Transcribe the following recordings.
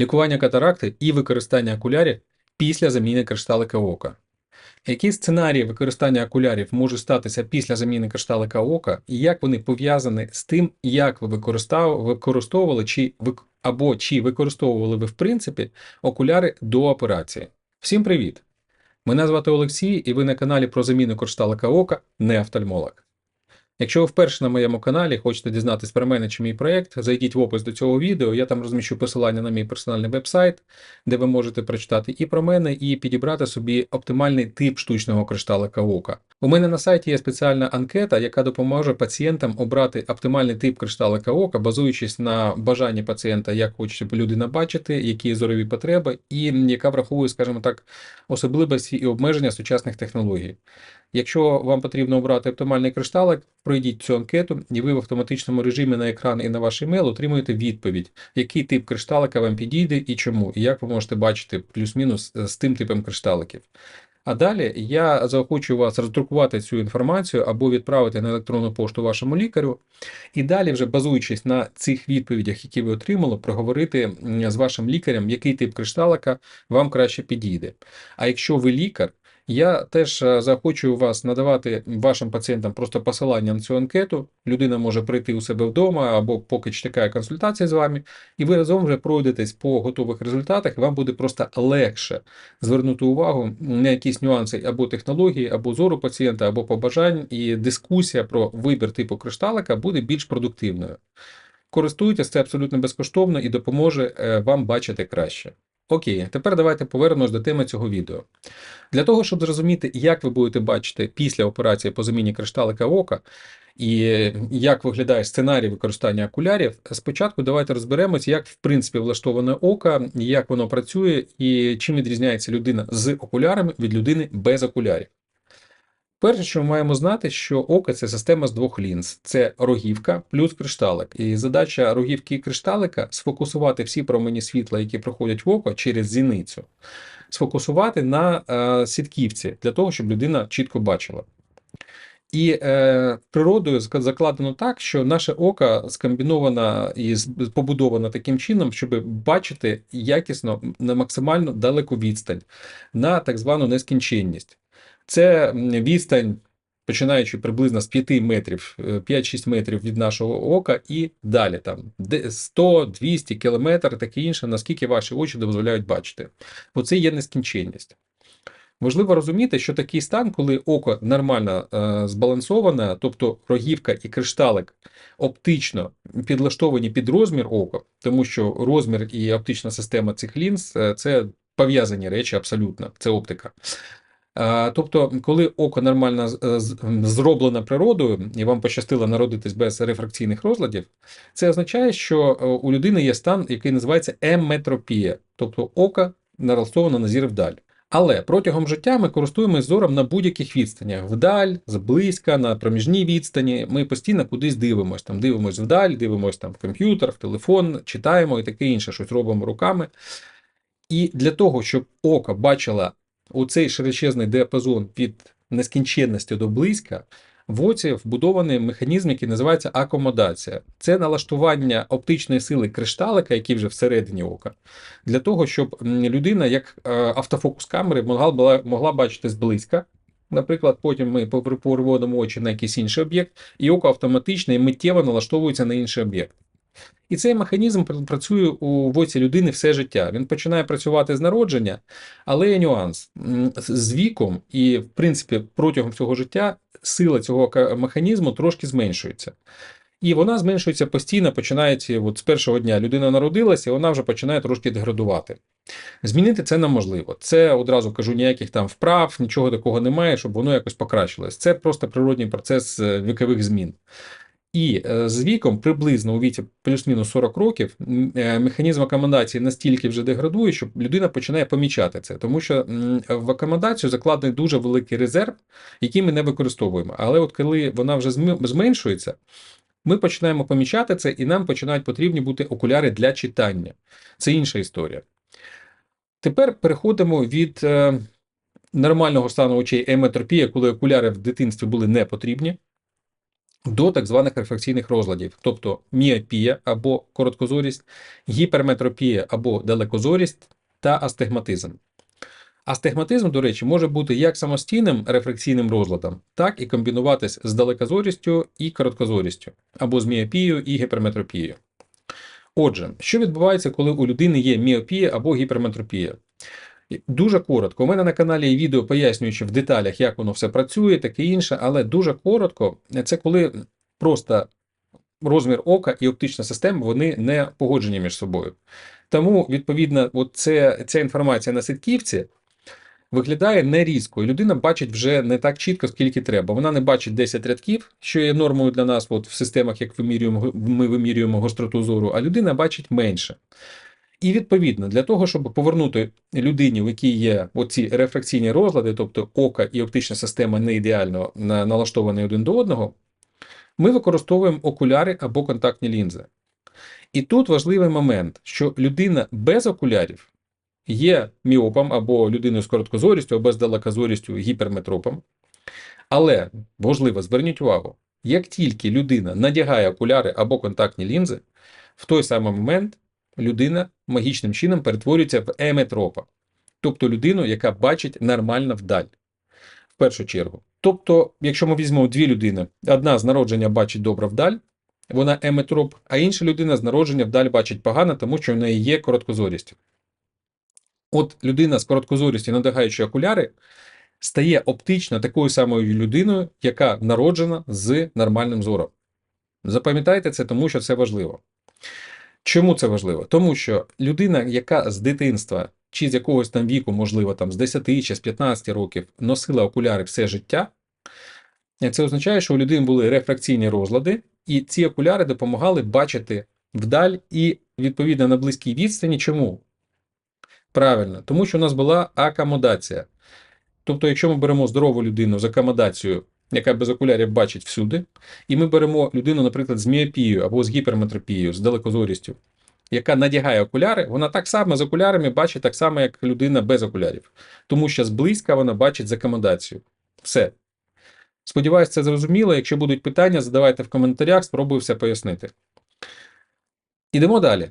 лікування катаракти і використання окулярів після заміни кришталика ока. Які сценарії використання окулярів можуть статися після заміни кришталика ока, і як вони пов'язані з тим, як ви використовували чи або чи використовували ви в принципі окуляри до операції? Всім привіт! Мене звати Олексій, і ви на каналі про заміну кришталика ока не офтальмолог. Якщо ви вперше на моєму каналі хочете дізнатись про мене чи мій проєкт, зайдіть в опис до цього відео. Я там розміщу посилання на мій персональний веб-сайт, де ви можете прочитати і про мене, і підібрати собі оптимальний тип штучного кришталика ока. У мене на сайті є спеціальна анкета, яка допоможе пацієнтам обрати оптимальний тип кришталика ока, базуючись на бажанні пацієнта, як хоче людина бачити, які зорові потреби, і яка враховує, скажімо так, особливості і обмеження сучасних технологій. Якщо вам потрібно обрати оптимальний кришталик, пройдіть цю анкету, і ви в автоматичному режимі на екран і на ваш емейл отримуєте відповідь, який тип кришталика вам підійде і чому, і як ви можете бачити плюс-мінус з тим типом кришталиків. А далі я заохочую вас роздрукувати цю інформацію або відправити на електронну пошту вашому лікарю, і далі, вже базуючись на цих відповідях, які ви отримали, проговорити з вашим лікарем, який тип кришталика вам краще підійде. А якщо ви лікар, я теж е, заохочую вас надавати вашим пацієнтам просто посилання на цю анкету. Людина може прийти у себе вдома або поки чекає консультації з вами, і ви разом вже пройдетесь по готових результатах, і вам буде просто легше звернути увагу на якісь нюанси або технології, або зору пацієнта, або побажань, і дискусія про вибір типу кришталика буде більш продуктивною. Користуйтесь, це абсолютно безкоштовно і допоможе е, вам бачити краще. Окей, тепер давайте повернемось до теми цього відео. Для того, щоб зрозуміти, як ви будете бачити після операції по заміні кришталика ока, і як виглядає сценарій використання окулярів, спочатку давайте розберемось, як в принципі влаштоване око, як воно працює і чим відрізняється людина з окулярами від людини без окулярів. Перше, що ми маємо знати, що око це система з двох лінз: це рогівка плюс кришталик. І задача рогівки і кришталика сфокусувати всі промені світла, які проходять в око через зіницю, сфокусувати на е, сітківці для того, щоб людина чітко бачила. І е, природою закладено так, що наше око скомбіновано і побудовано таким чином, щоб бачити якісно на максимально далеку відстань, на так звану нескінченність. Це відстань, починаючи приблизно з 5 метрів, е, 5-6 метрів від нашого ока і далі там де 100, 200 кілометр, таке інше, наскільки ваші очі дозволяють бачити. Оце є нескінченність. Важливо розуміти, що такий стан, коли око нормально е, збалансоване, тобто рогівка і кришталик оптично підлаштовані під розмір ока, тому що розмір і оптична система цих лінз е, це пов'язані речі абсолютно, це оптика. Е, Тобто, коли око нормально е, з- м, зроблено природою, і вам пощастило народитись без рефракційних розладів, це означає, що е, у людини є стан, який називається еметропія, тобто око налаштовано на зір вдаль. Але протягом життя ми користуємося зором на будь-яких відстанях: вдаль, зблизька, на проміжній відстані. Ми постійно кудись дивимося. Там дивимося вдаль, дивимося там в комп'ютер, в телефон, читаємо і таке інше, щось робимо руками. І для того, щоб око бачило оцей широчезний діапазон від нескінченності до близька, в оці вбудований механізм, який називається акомодація. Це налаштування оптичної сили кришталика, який вже всередині ока, для того, щоб людина, як е, автофокус камери, могла, була- могла бачити зблизька. Наприклад, потім ми переводимо очі на якийсь інший об'єкт, і око автоматично і миттєво налаштовується на інший об'єкт. І цей механізм працює у воці людини все життя. Він починає працювати з народження, але є нюанс. З- віком і, в принципі, протягом всього життя сила цього механізму трошки зменшується. І вона зменшується постійно, починаючи от з першого дня. Людина народилася, і вона вже починає трошки деградувати. Змінити це неможливо. Це одразу кажу, ніяких там вправ, нічого такого немає, щоб воно якось покращилось. Це просто природній процес е, вікових змін. І е, з віком, приблизно у віці плюс-мінус 40 років, е, механізм акомодації настільки вже деградує, що людина починає помічати це, тому що в акомодацію закладений дуже великий резерв, який ми не використовуємо. Але от коли вона вже зменшується, ми починаємо помічати це, і нам починають потрібні бути окуляри для читання. Це інша історія. Тепер переходимо від е, нормального стану очей еметропія, коли окуляри в дитинстві були не потрібні. До так званих рефракційних розладів, тобто міопія або короткозорість, гіперметропія або далекозорість та астигматизм. Астигматизм, до речі, може бути як самостійним рефракційним розладом, так і комбінуватись з далекозорістю і короткозорістю, або з міопією і гіперметропією. Отже, що відбувається, коли у людини є міопія або гіперметропія? Дуже коротко. У мене на каналі є відео, пояснюючи в деталях, як воно все працює, таке інше, але дуже коротко, це коли просто розмір ока і оптична система вони не погоджені між собою. Тому, відповідно, от це, ця інформація на ситківці виглядає не різко, і людина бачить вже не так чітко, скільки треба. Вона не бачить 10 рядків, що є нормою для нас от в системах, як вимірюємо, ми вимірюємо гостроту зору, а людина бачить менше. І відповідно, для того, щоб повернути людині, в якій є оці рефракційні розлади, тобто ока і оптична система не ідеально налаштовані один до одного, ми використовуємо окуляри або контактні лінзи. І тут важливий момент, що людина без окулярів є міопом або людиною з короткозорістю, або з далекозорістю гіперметропом. Але важливо, зверніть увагу, як тільки людина надягає окуляри або контактні лінзи, в той самий момент людина магічним чином перетворюється в еметропа, тобто людину, яка бачить нормально вдаль, в першу чергу. Тобто, якщо ми візьмемо дві людини, одна з народження бачить добре вдаль, вона еметроп, а інша людина з народження вдаль бачить погано, тому що в неї є короткозорість. От людина з короткозорістю, надягаючи окуляри, стає оптично такою самою людиною, яка народжена з нормальним зором. Запам'ятайте це, тому що це важливо. Чому це важливо? Тому що людина, яка з дитинства чи з якогось там віку, можливо, там з 10 чи з 15 років носила окуляри все життя, це означає, що у людини були рефракційні розлади, і ці окуляри допомагали бачити вдаль і, відповідно, на близькій відстані. Чому? Правильно, тому що у нас була акомодація. Тобто, якщо ми беремо здорову людину з акомодацією, яка без окулярів бачить всюди, і ми беремо людину, наприклад, з міопією або з гіперметропією, з далекозорістю, яка надягає окуляри, вона так само з окулярами бачить так само, як людина без окулярів. Тому що зблизька вона бачить з акомодацією. Все. Сподіваюсь, це зрозуміло. Якщо будуть питання, задавайте в коментарях, спробую все пояснити. Ідемо далі.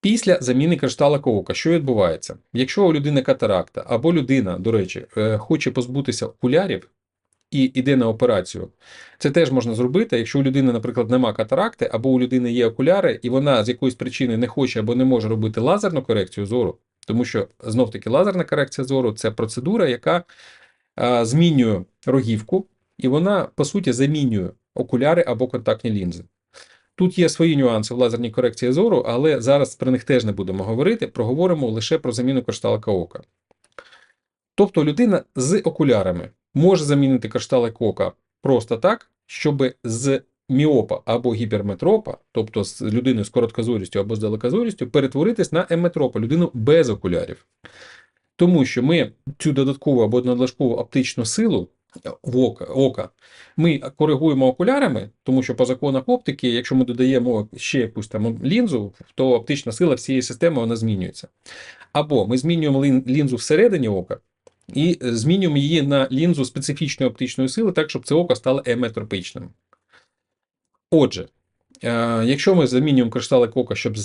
Після заміни кришталика ока, що відбувається? Якщо у людини катаракта, або людина, до речі, е, хоче позбутися окулярів і йде на операцію, це теж можна зробити, якщо у людини, наприклад, нема катаракти, або у людини є окуляри, і вона з якоїсь причини не хоче або не може робити лазерну корекцію зору, тому що знов-таки лазерна корекція зору це процедура, яка а, змінює рогівку, і вона, по суті, замінює окуляри або контактні лінзи. Тут є свої нюанси в лазерній корекції зору, але зараз про них теж не будемо говорити, проговоримо лише про заміну кришталика ока. Тобто людина з окулярами може замінити кришталик ока просто так, щоб з міопа або гіперметропа, тобто з людиною з короткозорістю або з далекозорістю, перетворитись на еметропа, людину без окулярів. Тому що ми цю додаткову або надлишкову оптичну силу в ока, ока ми коригуємо окулярами, тому що по законах оптики, якщо ми додаємо ще якусь там лінзу, то оптична сила всієї системи вона змінюється. Або ми змінюємо лінзу всередині ока і змінюємо її на лінзу специфічної оптичної сили, так, щоб це око стало еметропичним. Отже, е, якщо ми замінюємо кришталик ока, щоб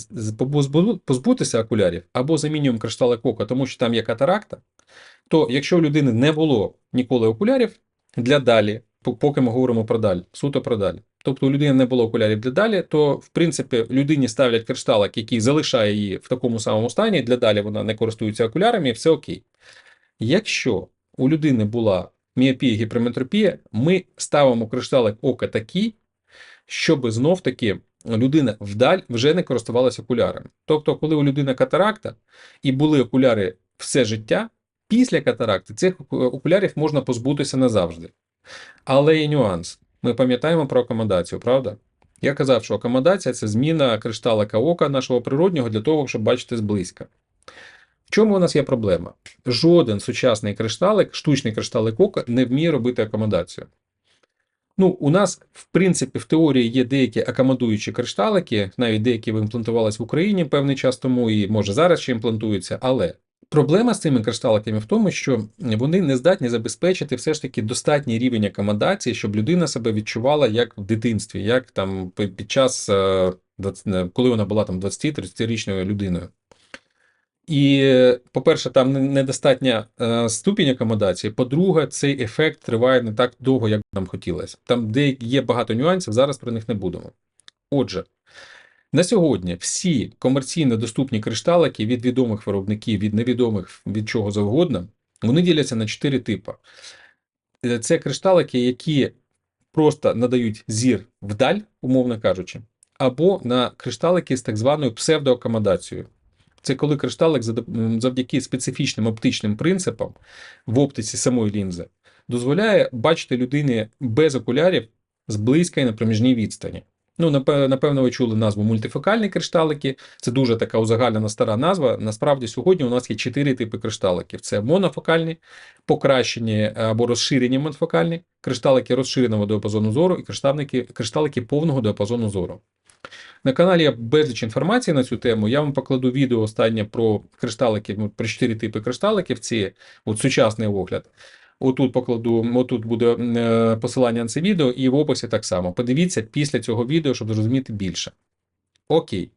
позбутися окулярів, або замінюємо кришталик ока, тому що там є катаракта, то якщо у людини не було ніколи окулярів для далі, поки ми говоримо про даль, суто про даль. Тобто у людини не було окулярів для далі, то в принципі людині ставлять кришталик, який залишає її в такому самому стані, для далі вона не користується окулярами, і все окей. Якщо у людини була міопія, гіперметропія, ми ставимо кришталик ока такий, щоб знов таки людина вдаль вже не користувалася окулярами. Тобто, коли у людини катаракта і були окуляри все життя, після катаракти цих окулярів можна позбутися назавжди. Але є нюанс. Ми пам'ятаємо про акомодацію, правда? Я казав, що акомодація це зміна кришталика ока нашого природнього для того, щоб бачити зблизька. Чому у нас є проблема? Жоден сучасний кришталик, штучний кришталик ока не вміє робити акомодацію. Ну, у нас, в принципі, в теорії є деякі акомодуючі кришталики, навіть деякі імплантувалися в Україні певний час тому, і може зараз ще імплантуються, але Проблема з цими кришталиками в тому, що вони не здатні забезпечити все ж таки достатній рівень акомодації, щоб людина себе відчувала як в дитинстві, як там під час, е, коли вона була там 20-30-річною людиною. І, по-перше, там недостатня е, ступінь акомодації. По-друге, цей ефект триває не так довго, як нам хотілося. Там, де є багато нюансів, зараз про них не будемо. Отже, на сьогодні всі комерційно доступні кришталики від відомих виробників, від невідомих, від чого завгодно, вони діляться на чотири типи. Е, Це кришталики, які просто надають зір вдаль, умовно кажучи, або на кришталики з так званою псевдоакомодацією. Це коли кришталик завдяки специфічним оптичним принципам в оптиці самої лінзи дозволяє бачити людині без окулярів зблизька і на проміжній відстані. Ну, напевно, ви чули назву мультифокальні кришталики. Це дуже така узагальнена стара назва. Насправді, сьогодні у нас є чотири типи кришталиків: це монофокальні, покращені або розширені монофокальні, кришталики розширеного діапазону зору і кришталики, кришталики повного діапазону зору. На каналі є безліч інформації на цю тему. Я вам покладу відео останнє про кришталики, ну, про чотири типи кришталиків. Ці от сучасний огляд. Отут покладу, отут буде е, посилання на це відео, і в описі так само. Подивіться після цього відео, щоб зрозуміти більше. Окей.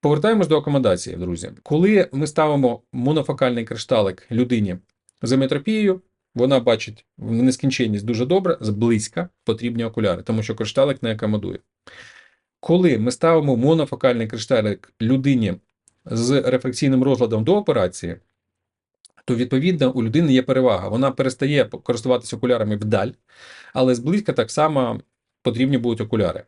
Повертаємось до акомодації, друзі. Коли ми ставимо монофокальний кришталик людині з еметропією, вона бачить нескінченність дуже добре, зблизька потрібні окуляри, тому що кришталик не акомодує. Коли ми ставимо монофокальний кришталик людині з рефракційним розладом до операції, то відповідно у людини є перевага. Вона перестає користуватися окулярами вдаль, але зблизька так само потрібні будуть окуляри.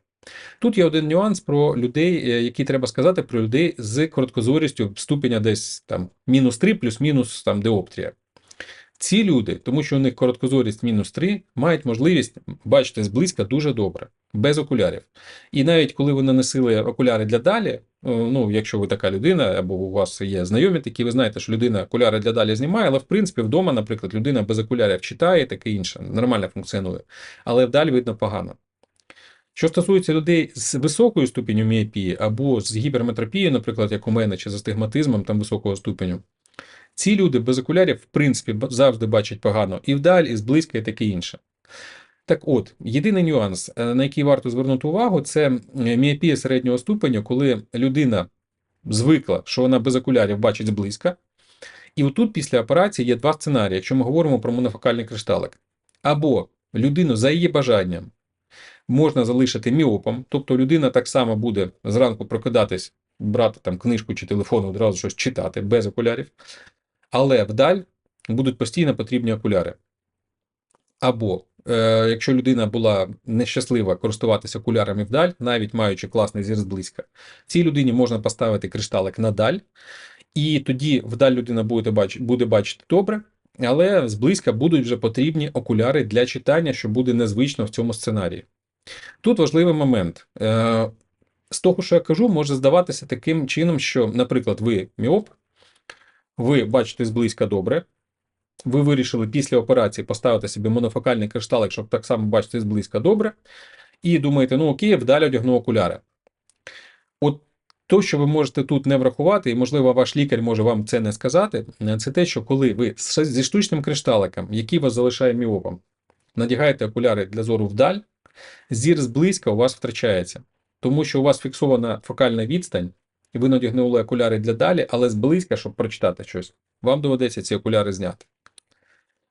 Тут є один нюанс про людей, е, який треба сказати про людей з короткозорістю ступеня десь там мінус 3 плюс-мінус там диоптрія. Ці люди, тому що у них короткозорість мінус 3, мають можливість бачити зблизька дуже добре, без окулярів. І навіть коли ви наносили окуляри для далі, е, ну, якщо ви така людина, або у вас є знайомі такі, ви знаєте, що людина окуляри для далі знімає, але в принципі вдома, наприклад, людина без окулярів читає, таке інше, нормально функціонує. Але вдаль видно погано. Що стосується людей з високою ступеню міопії або з гіперметропією, наприклад, як у мене, чи з астигматизмом там високого ступеню, ці люди без окулярів, в принципі, завжди бачать погано і вдаль, і зблизька, і таке інше. Так от, єдиний нюанс, е, на який варто звернути увагу, це міопія середнього ступеню, коли людина звикла, що вона без окулярів бачить зблизька. І отут після операції є два сценарії, якщо ми говоримо про монофокальний кришталик. Або людину за її бажанням можна залишити міопом, тобто людина так само буде зранку прокидатись, брати там книжку чи телефон, одразу щось читати без окулярів, але вдаль будуть постійно потрібні окуляри. Або е, якщо людина була нещаслива користуватися окулярами вдаль, навіть маючи класний зір зблизька, цій людині можна поставити кришталик надаль, і тоді вдаль людина буде, бач, буде бачити добре, але зблизька будуть вже потрібні окуляри для читання, що буде незвично в цьому сценарії. Тут важливий момент. Е, З того, що я кажу, може здаватися таким чином, що, наприклад, ви міоп, ви бачите зблизька добре, ви вирішили після операції поставити собі монофокальний кришталик, щоб так само бачити зблизька добре, і думаєте, ну окей, вдалі одягну окуляри. От то, що ви можете тут не врахувати, і, можливо, ваш лікар може вам це не сказати, це те, що коли ви зі штучним кришталиком, який вас залишає міопом, надягаєте окуляри для зору вдаль, зір зблизька у вас втрачається, тому що у вас фіксована фокальна відстань, і ви надягнули окуляри для далі, але зблизька, щоб прочитати щось, вам доведеться ці окуляри зняти.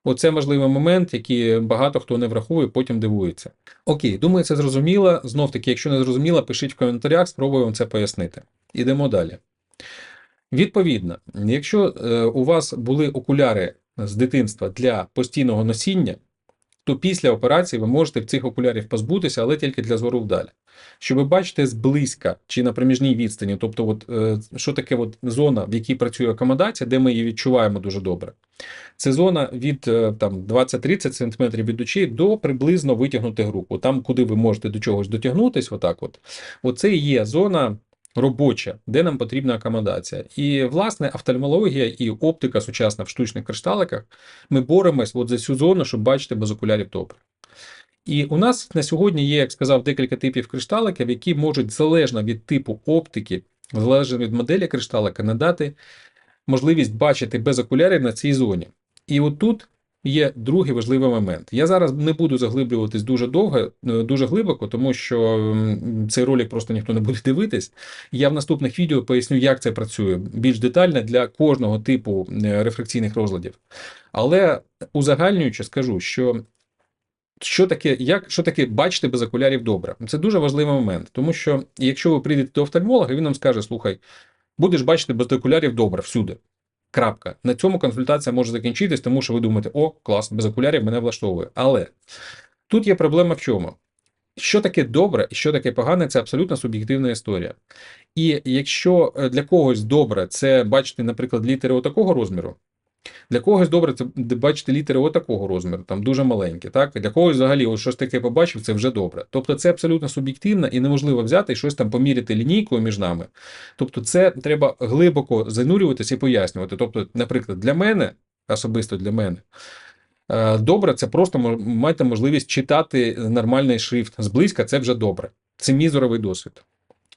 Оце важливий момент, який багато хто не враховує, потім дивується. Окей, думаю, це зрозуміло. Знов таки, якщо не зрозуміло, пишіть в коментарях, спробую вам це пояснити. Ідемо далі. Відповідно, якщо е, у вас були окуляри з дитинства для постійного носіння, то після операції ви можете в цих окулярів позбутися, але тільки для зору вдаль. Щоб бачити зблизька чи на проміжній відстані, тобто, от, е, що таке от зона, в якій працює акомодація, де ми її відчуваємо дуже добре. Це зона від е, там, 20-30 см від очей до приблизно витягнутих рук. Там, куди ви можете до чогось дотягнутись, отак от. Оце і є зона робоча, де нам потрібна акомодація. І, власне, офтальмологія і оптика сучасна в штучних кришталиках ми боремось от за цю зону, щоб бачити без окулярів добре. І у нас на сьогодні є, як сказав, декілька типів кришталиків, які можуть залежно від типу оптики, залежно від моделі кришталика, надати можливість бачити без окулярів на цій зоні. І отут є другий важливий момент. Я зараз не буду заглиблюватись дуже довго, е, дуже глибоко, тому що цей ролик просто ніхто не буде дивитись. Я в наступних відео поясню, як це працює більш детально для кожного типу е, рефракційних розладів. Але узагальнюючи, скажу, що. Що таке, як, що таке бачити без окулярів добре? Це дуже важливий момент, тому що якщо ви прийдете до офтальмолога, він вам скаже: слухай, будеш бачити без окулярів добре всюди. Крапка. На цьому консультація може закінчитись, тому що ви думаєте, о, клас, без окулярів мене влаштовує. Але тут є проблема в чому? Що таке добре і що таке погане, це абсолютно суб'єктивна історія. І якщо е, для когось добре це бачити, наприклад, літери отакого розміру, для когось добре це бачити літери отакого розміру, там дуже маленькі. Так? Для когось взагалі ось щось таке побачив, це вже добре. Тобто це абсолютно суб'єктивно і неможливо взяти і щось там поміряти лінійкою між нами. Тобто, це треба глибоко занурюватися і пояснювати. Тобто, наприклад, для мене, особисто для мене, е, добре, це просто мати можливість читати нормальний шрифт. Зблизька це вже добре. Це мій зоровий досвід.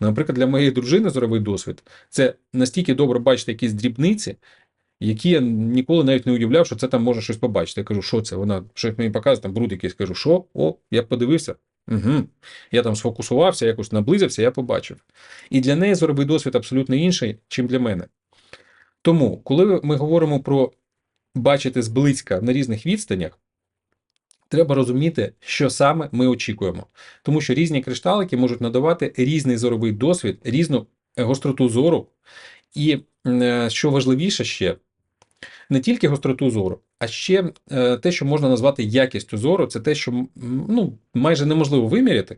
Наприклад, для моєї дружини зоровий досвід це настільки добре бачити якісь дрібниці, які я ніколи навіть не уявляв, що це там можна щось побачити. Я кажу, що це? Вона щось мені показує, там бруд якийсь. Кажу, що? О, я подивився. Угу. Я там сфокусувався, якось наблизився, я побачив. І для неї зоровий досвід абсолютно інший, чим для мене. Тому, коли ми говоримо про бачити зблизька на різних відстанях, треба розуміти, що саме ми очікуємо. Тому що різні кришталики можуть надавати різний зоровий досвід, різну гостроту зору. І е, що важливіше ще, не тільки гостроту зору, а ще е, те, що можна назвати якістю зору, це те, що ну, майже неможливо виміряти,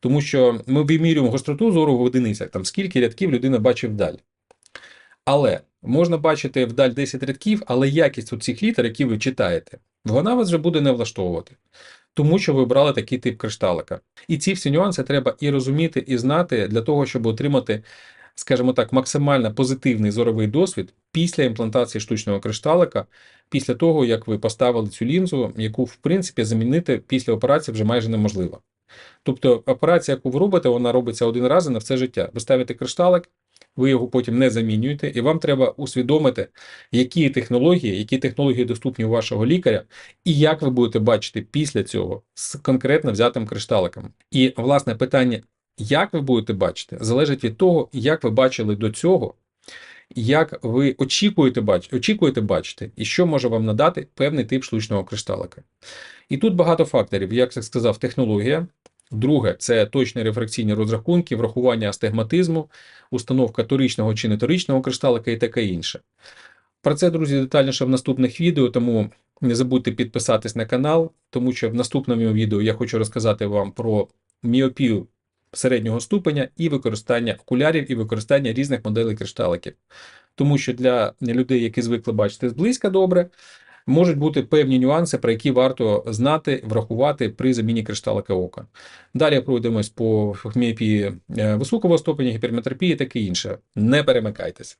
тому що ми вимірюємо гостроту зору в одиницях, там скільки рядків людина бачить вдаль. Але можна бачити вдаль 10 рядків, але якість цих літер, які ви читаєте, вона вас вже буде не влаштовувати. Тому що ви обрали такий тип кришталика. І ці всі нюанси треба і розуміти, і знати для того, щоб отримати, скажімо так, максимально позитивний зоровий досвід після імплантації штучного кришталика, після того, як ви поставили цю лінзу, яку, в принципі, замінити після операції вже майже неможливо. Тобто операція, яку ви робите, вона робиться один раз і на все життя. Ви ставите кришталик, ви його потім не замінюєте, і вам треба усвідомити, які технології, які технології доступні у вашого лікаря, і як ви будете бачити після цього з конкретно взятим кришталиком. І власне питання, як ви будете бачити, залежить від того, як ви бачили до цього, як ви очікуєте, бач... очікуєте бачити, і що може вам надати певний тип штучного кришталика. І тут багато факторів, як я сказав, технологія. Друге, це точні рефракційні розрахунки, врахування астигматизму, установка торичного чи неторичного кришталика і таке інше. Про це, друзі, детальніше в наступних відео, тому не забудьте підписатись на канал, тому що в наступному відео я хочу розказати вам про міопію середнього ступеня і використання окулярів і використання різних моделей кришталиків. Тому що для людей, які звикли бачити зблизька добре, можуть бути певні нюанси, про які варто знати, врахувати при заміні кришталика ока. Далі пройдемось по міопії е, високого ступеня, гіперметропії таке інше. Не перемикайтесь.